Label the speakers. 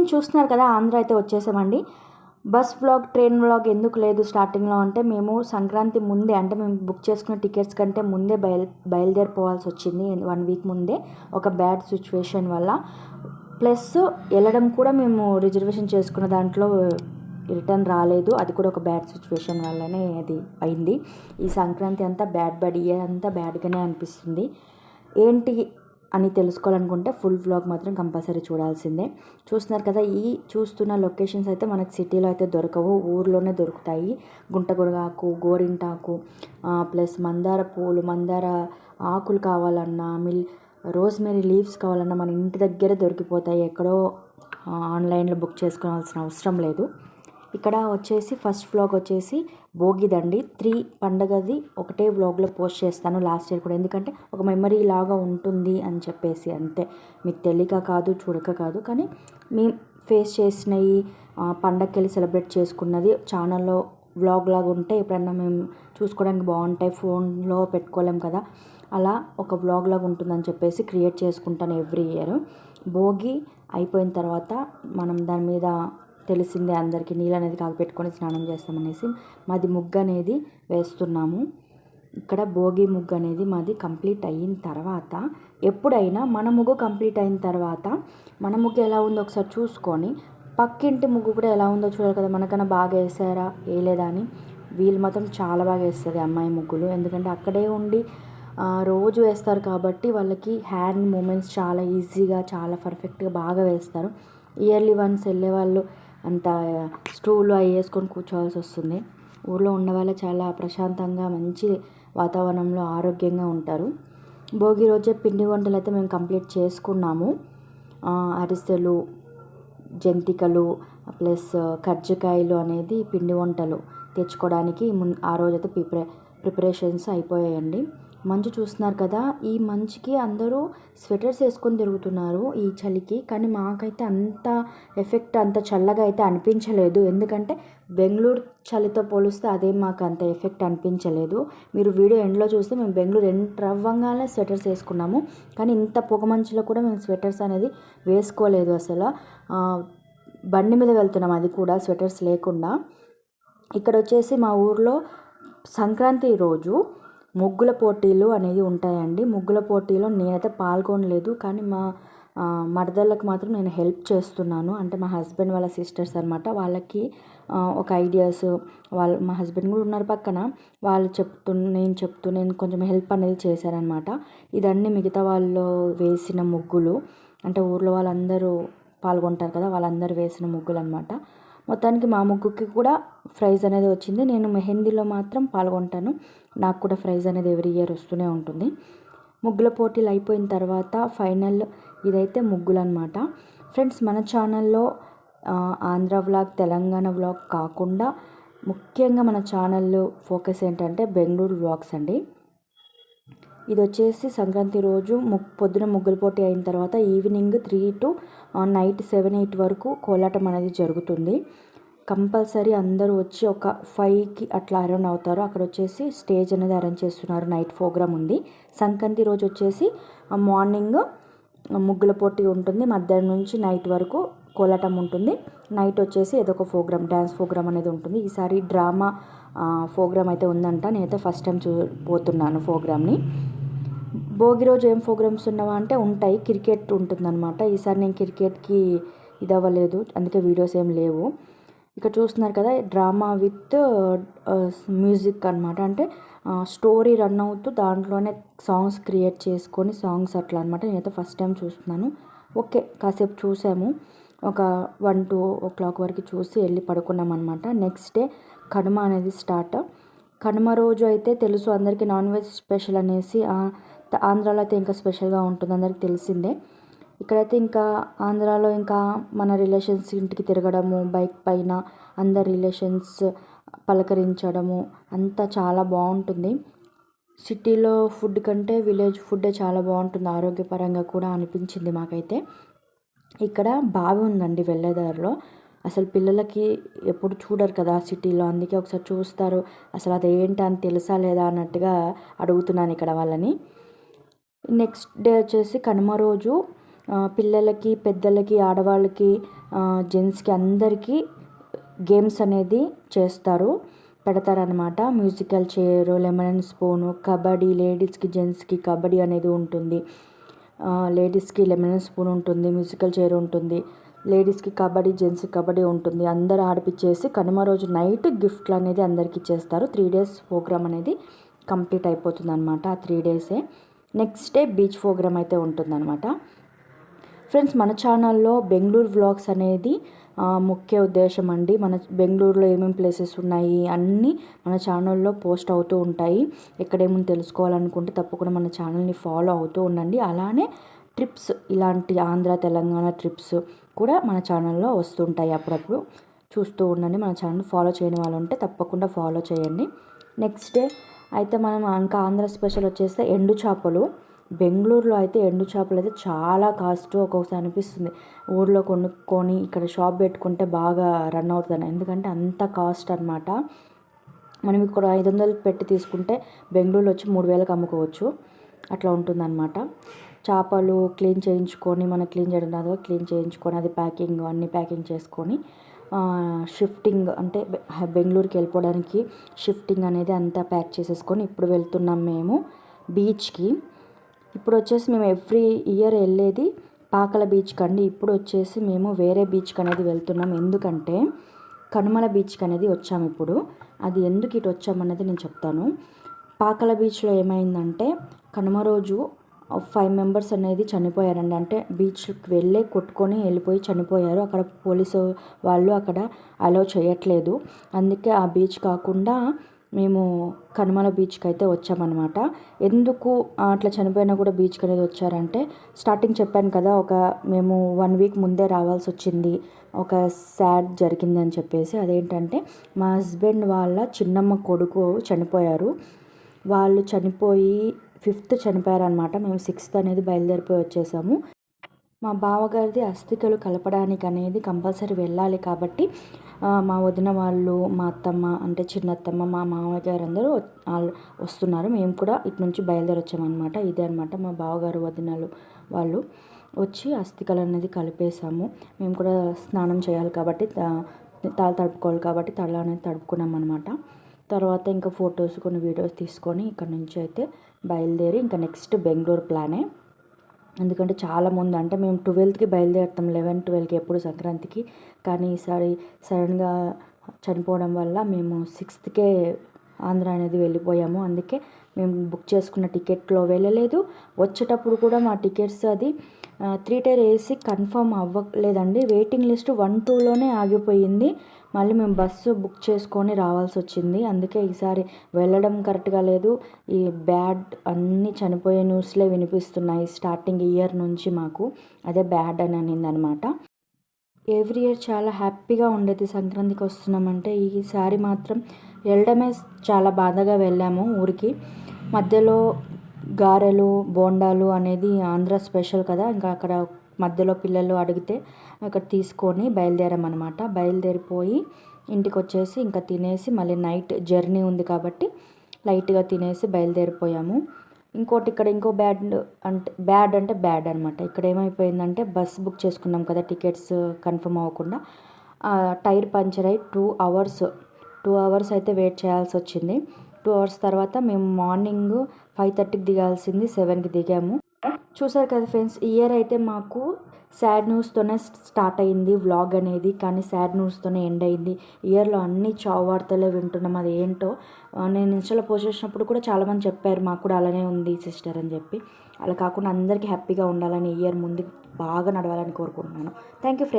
Speaker 1: నేను చూస్తున్నారు కదా ఆంధ్ర అయితే వచ్చేసామండి. బస్ బ్లాగ్ ట్రైన్ వ్లాగ్ ఎందుకు లేదు స్టార్టింగ్లో అంటే మేము సంక్రాంతి ముందే అంటే మేము బుక్ చేసుకున్న టికెట్స్ కంటే ముందే బయలు బయలుదేరిపోవాల్సి వచ్చింది వన్ వీక్ ముందే ఒక బ్యాడ్ సిచ్యువేషన్ వల్ల. ప్లస్ వెళ్ళడం కూడా మేము రిజర్వేషన్ చేసుకున్న దాంట్లో రిటర్న్ రాలేదు. అది కూడా ఒక బ్యాడ్ సిచ్యువేషన్ వల్లనే అది అయింది. ఈ సంక్రాంతి అంతా బ్యాడ్ బ్యాడ్ ఇయర్ అంతా బ్యాడ్గానే అనిపిస్తుంది. ఏంటి అని తెలుసుకోవాలనుకుంటే ఫుల్ వ్లాగ్ మాత్రం కంపల్సరీ చూడాల్సిందే. చూస్తున్నారు కదా ఈ చూస్తున్న లొకేషన్స్ అయితే మనకి సిటీలో అయితే దొరకవు ఊర్లోనే దొరుకుతాయి. గుంటగొరగాకు గోరింటాకు ప్లస్ మందార పూలు మందార ఆకులు కావాలన్నా మిల్ రోజ్మెరీ లీవ్స్ కావాలన్నా మన ఇంటి దగ్గరే దొరికిపోతాయి. ఎక్కడో ఆన్లైన్లో బుక్ చేసుకోవాల్సిన అవసరం లేదు. ఇక్కడ వచ్చేసి ఫస్ట్ వ్లాగ్ వచ్చేసి భోగిదండి త్రీ పండగది ఒకటే వ్లాగ్లో పోస్ట్ చేస్తాను లాస్ట్ ఇయర్ కూడా. ఎందుకంటే ఒక మెమరీ లాగా ఉంటుంది అని చెప్పేసి అంతే. మీకు తెలియక కాదు చూడక కాదు. కానీ మేము ఫేస్ చేసినవి పండగకి వెళ్ళి సెలబ్రేట్ చేసుకున్నది ఛానల్లో వ్లాగ్ లాగా ఉంటే ఎప్పుడన్నా మేము చూసుకోవడానికి బాగుంటాయి. ఫోన్లో పెట్టుకోలేం కదా. అలా ఒక వ్లాగ్ లాగా ఉంటుందని చెప్పేసి క్రియేట్ చేసుకుంటాను ఎవ్రీ ఇయర్ భోగి అయిపోయిన తర్వాత మనం దాని మీద తెలిసిందే అందరికీ నీళ్ళు అనేది కాగపెట్టుకొని స్నానం చేస్తామనేసి మాది ముగ్గు అనేది వేస్తున్నాము. ఇక్కడ భోగి ముగ్గు అనేది మాది కంప్లీట్ అయిన తర్వాత ఎప్పుడైనా మన ముగ్గు కంప్లీట్ అయిన తర్వాత మన ముగ్గు ఎలా ఉందో ఒకసారి చూసుకొని పక్కింటి ముగ్గు కూడా ఎలా ఉందో చూడాలి కదా మనకన్నా బాగా వేసారా వేయలేదా అని. వీళ్ళు మాత్రం చాలా బాగా వేస్తుంది అమ్మాయి ముగ్గులు. ఎందుకంటే అక్కడే ఉండి రోజు వేస్తారు కాబట్టి వాళ్ళకి హ్యాండ్ మూమెంట్స్ చాలా ఈజీగా చాలా పర్ఫెక్ట్గా బాగా వేస్తారు. ఇయర్లీ వన్స్ వెళ్ళే వాళ్ళు అంత స్టూలు అవి వేసుకొని కూర్చోవాల్సి వస్తుంది. ఊర్లో ఉన్నవాళ్ళు చాలా ప్రశాంతంగా మంచి వాతావరణంలో ఆరోగ్యంగా ఉంటారు. భోగి రోజే పిండి వంటలు అయితే మేము కంప్లీట్ చేసుకున్నాము. అరిసెలు జంతికలు ప్లస్ కజ్జికాయలు అనేది పిండి వంటలు తెచ్చుకోవడానికి ముందు ఆ రోజైతే ప్రిపరే ప్రిపరేషన్స్ అయిపోయాయండి. మంచు చూస్తున్నారు కదా. ఈ మంచుకి అందరూ స్వెటర్స్ వేసుకొని తిరుగుతున్నారు ఈ చలికి. కానీ మాకైతే అంత ఎఫెక్ట్ అంత చల్లగా అయితే అనిపించలేదు. ఎందుకంటే బెంగళూరు చలితో పోలిస్తే అదే మాకు అంత ఎఫెక్ట్ అనిపించలేదు. మీరు వీడియో ఎండ్లో చూస్తే మేము బెంగళూరు ఎంటర్ అవ్వగానే స్వెటర్స్ వేసుకున్నాము. కానీ ఇంత పొగ మంచులో కూడా మేము స్వెటర్స్ అనేది వేసుకోలేదు అసలు. బండి మీద వెళ్తున్నాం అది కూడా స్వెటర్స్ లేకుండా. ఇక్కడ వచ్చేసి మా ఊర్లో సంక్రాంతి రోజు ముగ్గుల పోటీలు అనేవి ఉంటాయండి. ముగ్గుల పోటీలో నేనైతే పాల్గొనలేదు. కానీ మా మరదళ్ళకి మాత్రం నేను హెల్ప్ చేస్తున్నాను. అంటే మా హస్బెండ్ వాళ్ళ సిస్టర్స్ అనమాట వాళ్ళకి ఒక ఐడియాస్ వాళ్ళు మా హస్బెండ్ కూడా ఉన్నారు పక్కన. వాళ్ళు చెప్తూ నేను చెప్తూ నేను కొంచెం హెల్ప్ అనేది చేశారనమాట ఇదన్నీ మిగతా వాళ్ళు వేసిన ముగ్గులు. అంటే ఊర్లో వాళ్ళందరూ పాల్గొంటారు కదా వాళ్ళందరూ వేసిన ముగ్గులు అనమాట మొత్తానికి మా ముగ్గుకి కూడా ప్రైజ్ అనేది వచ్చింది. నేను మెహందీలో మాత్రం పాల్గొంటాను. నాకు కూడా ప్రైజ్ అనేది ఎవ్రీ ఇయర్ వస్తూనే ఉంటుంది. ముగ్గుల పోటీలు అయిపోయిన తర్వాత ఫైనల్ ఇదైతే ముగ్గులు అనమాట ఫ్రెండ్స్ మన ఛానల్లో ఆంధ్ర వ్లాగ్ తెలంగాణ వ్లాగ్ కాకుండా ముఖ్యంగా మన ఛానల్లో ఫోకస్ ఏంటంటే బెంగళూరు వ్లాగ్స్ అండి. ఇది వచ్చేసి సంక్రాంతి రోజు పొద్దున ముగ్గుల పోటీ అయిన తర్వాత evening three to night seven eight వరకు కోలాటం అనేది జరుగుతుంది. కంపల్సరీ అందరూ వచ్చి ఒక ఫైవ్కి అట్లా అరౌండ్ అవుతారు. అక్కడ వచ్చేసి స్టేజ్ అనేది అరేంజ్ చేస్తున్నారు. నైట్ ప్రోగ్రామ్ ఉంది. సంక్రాంతి రోజు వచ్చేసి మార్నింగ్ ముగ్గుల పోటీ ఉంటుంది. మధ్యాహ్నం నుంచి నైట్ వరకు కోలాటం ఉంటుంది. నైట్ వచ్చేసి ఏదో ఒక ప్రోగ్రామ్ డ్యాన్స్ ప్రోగ్రామ్ అనేది ఉంటుంది. ఈసారి డ్రామా ప్రోగ్రామ్ అయితే ఉందంట. నేనైతే ఫస్ట్ టైం చూ పోతున్నాను ప్రోగ్రామ్ని. భోగి రోజు ఏం ప్రోగ్రామ్స్ ఉన్నావా అంటే ఉంటాయి. క్రికెట్ ఉంటుందన్నమాట. ఈసారి నేను క్రికెట్కి ఇది అవ్వలేదు. అందుకే వీడియోస్ ఏం లేవు. ఇక్కడ చూస్తున్నారు కదా డ్రామా విత్ మ్యూజిక్ అనమాట అంటే స్టోరీ రన్ అవుతూ దాంట్లోనే సాంగ్స్ క్రియేట్ చేసుకొని సాంగ్స్ అట్లా అనమాట నేనైతే ఫస్ట్ టైం చూస్తున్నాను. ఓకే కాసేపు చూసాము. ఒక వన్ టూ ఓ క్లాక్ వరకు చూసి వెళ్ళి పడుకున్నాం అనమాట నెక్స్ట్ డే కనుమ అనేది స్టార్ట్. కనుమ రోజు అయితే తెలుసు అందరికీ నాన్ వెజ్ స్పెషల్ అనేసి ఆంధ్రాలో అయితే ఇంకా స్పెషల్గా ఉంటుంది అందరికి తెలిసిందే. ఇక్కడైతే ఇంకా ఆంధ్రాలో ఇంకా మన రిలేషన్స్ ఇంటికి తిరగడము బైక్ పైన అందరి రిలేషన్స్ పలకరించడము అంతా చాలా బాగుంటుంది. సిటీలో ఫుడ్ కంటే విలేజ్ ఫుడ్డే చాలా బాగుంటుంది ఆరోగ్యపరంగా కూడా అనిపించింది మాకైతే. ఇక్కడ బావి ఉందండి వెళ్ళేదారిలో అసలు పిల్లలకి ఎప్పుడు చూడరు కదా సిటీలో అందుకే ఒకసారి చూస్తారు. అసలు అది ఏంటి అని తెలుసా లేదా అన్నట్టుగా అడుగుతున్నాను ఇక్కడ వాళ్ళని. నెక్స్ట్ డే వచ్చేసి కనుమ రోజు పిల్లలకి పెద్దలకి ఆడవాళ్ళకి జెంట్స్కి అందరికీ గేమ్స్ అనేది చేస్తారు పెడతారనమాట musical chair lemon spoon kabaddi లేడీస్కి జెంట్స్కి కబడ్డీ అనేది ఉంటుంది. లేడీస్కి లెమన్ స్పూన్ ఉంటుంది మ్యూజికల్ చైర్ ఉంటుంది లేడీస్కి కబడ్డీ జెంట్స్ కబడ్డీ ఉంటుంది. అందరు ఆడిపించేసి కనుమ రోజు నైట్ గిఫ్ట్లు అనేది అందరికి ఇచ్చేస్తారు. త్రీ డేస్ ప్రోగ్రామ్ అనేది కంప్లీట్ అయిపోతుంది అనమాట ఆ త్రీ డేసే. నెక్స్ట్ డే బీచ్ ప్రోగ్రామ్ అయితే ఉంటుందన్నమాట. ఫ్రెండ్స్ మన ఛానల్లో బెంగళూరు వ్లాగ్స్ అనేది ముఖ్య ఉద్దేశం అండి. మన బెంగళూరులో ఏమేమి ప్లేసెస్ ఉన్నాయి అన్నీ మన ఛానల్లో పోస్ట్ అవుతూ ఉంటాయి. ఎక్కడేమో తెలుసుకోవాలనుకుంటే తప్పకుండా మన ఛానల్ని ఫాలో అవుతూ ఉండండి. అలానే ట్రిప్స్ ఇలాంటి ఆంధ్ర తెలంగాణ ట్రిప్స్ కూడా మన ఛానల్లో వస్తుంటాయి అప్పుడప్పుడు. చూస్తూ ఉండండి. మన ఛానల్ ఫాలో చేయని వాళ్ళు ఉంటే తప్పకుండా ఫాలో చేయండి. నెక్స్ట్ డే అయితే మనం ఇంకా ఆంధ్ర స్పెషల్ వచ్చేస్తే ఎండు చేపలు. బెంగళూరులో అయితే ఎండు చేపలు అయితే చాలా కాస్ట్ ఒక్కొక్కసారి అనిపిస్తుంది. ఊర్లో కొనుక్కొని ఇక్కడ షాప్ పెట్టుకుంటే బాగా రన్ అవుతుంది ఎందుకంటే అంత కాస్ట్ అనమాట మనం ఇక్కడ ఐదు వందలు పెట్టి తీసుకుంటే బెంగళూరులో వచ్చి మూడు వేలకు అమ్ముకోవచ్చు. అట్లా ఉంటుందన్నమాట. చేపలు క్లీన్ చేయించుకొని మనం క్లీన్ చేయడం రాదు క్లీన్ చేయించుకొని అది ప్యాకింగ్ అన్ని ప్యాకింగ్ చేసుకొని షిఫ్టింగ్ అంటే బెంగళూరుకి వెళ్ళిపోవడానికి షిఫ్టింగ్ అనేది అంతా ప్యాక్ చేసేసుకొని ఇప్పుడు వెళ్తున్నాం మేము బీచ్కి. ఇప్పుడు వచ్చేసి మేము ఎవ్రీ ఇయర్ వెళ్ళేది పాకల బీచ్కి అండి ఇప్పుడు వచ్చేసి మేము వేరే బీచ్కి అనేది వెళ్తున్నాం. ఎందుకంటే కనుమల బీచ్కి అనేది వచ్చాము ఇప్పుడు. అది ఎందుకు ఇటు వచ్చామన్నది నేను చెప్తాను. పాకల బీచ్లో ఏమైందంటే కనుమ రోజు ఫైవ్ మెంబర్స్ అనేది చనిపోయారండి. అంటే బీచ్కి వెళ్ళే కొట్టుకొని వెళ్ళిపోయి చనిపోయారు. అక్కడ పోలీసు వాళ్ళు అక్కడ అలో చేయట్లేదు. అందుకే ఆ బీచ్ కాకుండా మేము కనుమల బీచ్కి అయితే వచ్చామన్నమాట. ఎందుకు అట్లా చనిపోయినా కూడా బీచ్కి అనేది వచ్చారంటే స్టార్టింగ్ చెప్పాను కదా ఒక మేము వన్ వీక్ ముందే రావాల్సి వచ్చింది. ఒక సాడ్ జరిగిందని చెప్పేసి. అదేంటంటే మా హస్బెండ్ వాళ్ళ చిన్నమ్మ కొడుకు చనిపోయారు. వాళ్ళు చనిపోయి ఫిఫ్త్ చనిపోయారనమాట మేము సిక్స్త్ అనేది బయలుదేరిపోయి వచ్చేసాము. మా బావగారిది అస్థికలు కలపడానికి అనేది కంపల్సరీ వెళ్ళాలి కాబట్టి మా వదిన వాళ్ళు మా అత్తమ్మ అంటే చిన్నత్తమ్మ మా మామగారు అందరూ వస్తున్నారు. మేము కూడా ఇటు నుంచి బయలుదేరి వచ్చామన్నమాట ఇదే అనమాట మా బావగారు వదినలు వాళ్ళు వచ్చి అస్థికలు అనేది కలిపేసాము మేము కూడా స్నానం చేయాలి కాబట్టి తల తడుపుకోవాలి కాబట్టి తల అనేది తడుపుకున్నాం అనమాట తర్వాత ఇంకా ఫొటోస్ కొన్ని వీడియోస్ తీసుకొని ఇక్కడ నుంచి అయితే బయలుదేరి ఇంకా నెక్స్ట్ బెంగళూరు ప్లానే ఎందుకంటే చాలా ముందు అంటే మేము ట్వెల్త్కి బయలుదేరుతాం లెవెన్ ట్వెల్వ్కి ఎప్పుడు సంక్రాంతికి. కానీ ఈసారి సడన్గా చనిపోవడం వల్ల మేము సిక్స్త్కే ఆంధ్ర అనేది వెళ్ళిపోయాము. అందుకే మేము బుక్ చేసుకున్న టికెట్లో వెళ్ళలేదు. వచ్చేటప్పుడు కూడా మా టికెట్స్ అది త్రీ టైర్ ఏసీ కన్ఫర్మ్ అవ్వలేదండి. వెయిటింగ్ లిస్ట్ వన్ టూలోనే ఆగిపోయింది. మళ్ళీ మేము బస్సు బుక్ చేసుకొని రావాల్సి వచ్చింది. అందుకే ఈసారి వెళ్ళడం కరెక్ట్గా లేదు. ఈ బ్యాడ్ అన్నీ చనిపోయే న్యూస్లే వినిపిస్తున్నాయి స్టార్టింగ్ ఇయర్ నుంచి మాకు. అదే బ్యాడ్ అని అనిందనమాట. ఎవ్రీ ఇయర్ చాలా హ్యాపీగా ఉండేది సంక్రాంతికి వస్తున్నామంటే. ఈసారి మాత్రం వెళ్ళడమే చాలా బాధగా వెళ్ళాము ఊరికి. మధ్యలో గారెలు బోండాలు అనేది ఆంధ్ర స్పెషల్ కదా. ఇంకా అక్కడ మధ్యలో పిల్లలు అడిగితే అక్కడ తీసుకొని బయలుదేరామన్నమాట. బయలుదేరిపోయి ఇంటికి వచ్చేసి ఇంకా తినేసి మళ్ళీ నైట్ జర్నీ ఉంది కాబట్టి లైట్గా తినేసి బయలుదేరిపోయాము. ఇంకోటి ఇక్కడ ఇంకో బ్యాడ్ అంటే బ్యాడ్ అంటే బ్యాడ్ అనమాట ఇక్కడ ఏమైపోయిందంటే బస్ బుక్ చేసుకున్నాం కదా టికెట్స్ కన్ఫర్మ్ అవ్వకుండా. టైర్ పంచర్ అయ్యి టూ అవర్స్ టూ అవర్స్ అయితే వెయిట్ చేయాల్సి వచ్చింది టూ అవర్స్ తర్వాత మేము మార్నింగ్ ఫైవ్ థర్టీకి దిగాల్సింది సెవెన్కి దిగాము. చూసారు కదా ఫ్రెండ్స్ ఇయర్ అయితే మాకు సాడ్ న్యూస్తోనే స్టార్ట్ అయింది వ్లాగ్ అనేది కానీ సాడ్ న్యూస్తోనే ఎండ్ అయింది. ఇయర్లో అన్ని చావు వార్తలే వింటున్నాం అది ఏంటో. నేను ఇన్స్టాలో పోస్ట్ చేసినప్పుడు కూడా చాలామంది చెప్పారు మాకు కూడా అలానే ఉంది సిస్టర్ అని చెప్పి. అలా కాకుండా అందరికీ హ్యాపీగా ఉండాలని ఇయర్ ముందు బాగా నడవాలని కోరుకుంటున్నాను. Thank you friend.